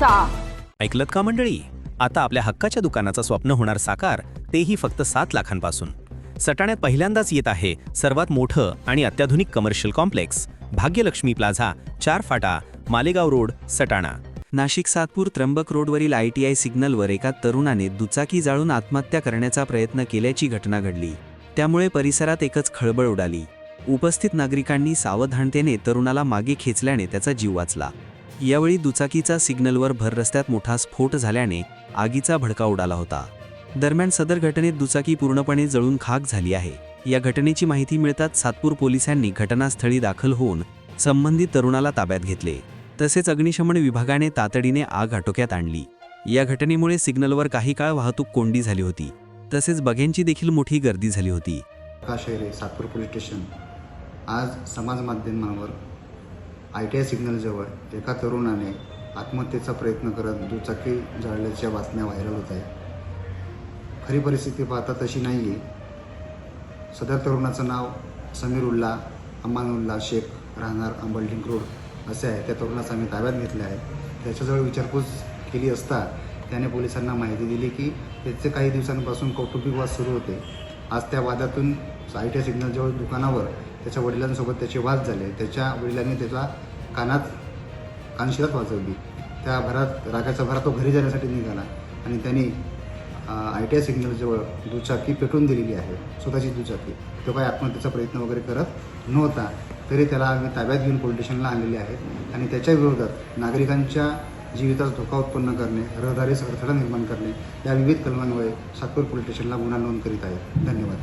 करायचा ऐकलत का मंडळी? आता आपल्या हक्काच्या दुकानाचं स्वप्न होणार साकार तेही फक्त सात लाखांपासून. सटाण्यात पहिल्यांदाच येत आहे सर्वात मोठं आणि अत्याधुनिक कमर्शियल कॉम्प्लेक्स भाग्यलक्ष्मी प्लाझा चार फाटा मालेगाव रोड सटाणा. नाशिक सातपूर त्र्यंबक रोडवरील आय टी आय सिग्नलवर एका तरुणाने दुचाकी जाळून आत्महत्या करण्याचा प्रयत्न केल्याची घटना घडली. त्यामुळे परिसरात एकच खळबळ उडाली. उपस्थित नागरिकांनी सावधानतेने तरुणाला मागे खेचल्याने त्याचा जीव वाचला. यावेळी दुचाकीचा सिग्नलवर भर रस्त्यात मोठा स्फोट झाल्याने आगीचा भडका उडाला होता. दरम्यान सदर घटनेत दुचाकी पूर्णपणे जळून खाक झाली आहे. या घटनेची माहिती मिळताच सातपूर पोलिसांनी घटनास्थळी दाखल होऊन संबंधित तरुणाला ताब्यात घेतले. तसेच अग्निशमन विभागाने तातडीने आग आटोक्यात आणली. या घटनेमुळे सिग्नलवर काही काळ वाहतूक कोंडी झाली होती. तसेच बघ्यांची देखील मोठी गर्दी झाली होती. Satpur police station. आज समाज माध्यमांवर आय टी आय सिग्नलजवळ एका तरुणाने आत्महत्येचा प्रयत्न करत दुचाकी जाळल्याच्या बातम्या व्हायरल होत आहेत. खरी परिस्थिती पाहता तशी नाही आहे सदर तरुणाचं नाव समीरुल्ला अमानुल्ला शेख राहणार अंबलडिंग रोड असे आहे. त्या तरुणाचा आम्ही ताब्यात घेतला आहे. त्याच्याजवळ विचारपूस केली असता त्याने पोलिसांना माहिती दिली की त्याचे काही दिवसांपासून कौटुंबिक वाद सुरू होते. आज त्या वादातून आय टी आय सिग्नलजवळ दुकानावर त्याच्या वडिलांसोबत त्याचे वाद झाले. त्याच्या वडिलांनी त्याचा कानात कानशिरात वाजवली. त्या भरात रागाचा भरात तो घरी जाण्यासाठी निघाला आणि त्यांनी आय टी आय सिग्नलजवळ दुचाकी पेटवून दिलेली आहे. स्वतःची दुचाकी. तो काही आत्महत्येचा प्रयत्न वगैरे करत नव्हता. तरी त्याला आम्ही ताब्यात घेऊन पोलीस स्टेशनला आणलेले आहेत आणि त्याच्या विरोधात नागरिकांच्या जीवितास धोका उत्पन्न करणे रहदारीस अडथळा निर्माण करणे या विविध कलमांमुळे सातपूर पोलीस स्टेशनला गुन्हा नोंद करीत आहे धन्यवाद.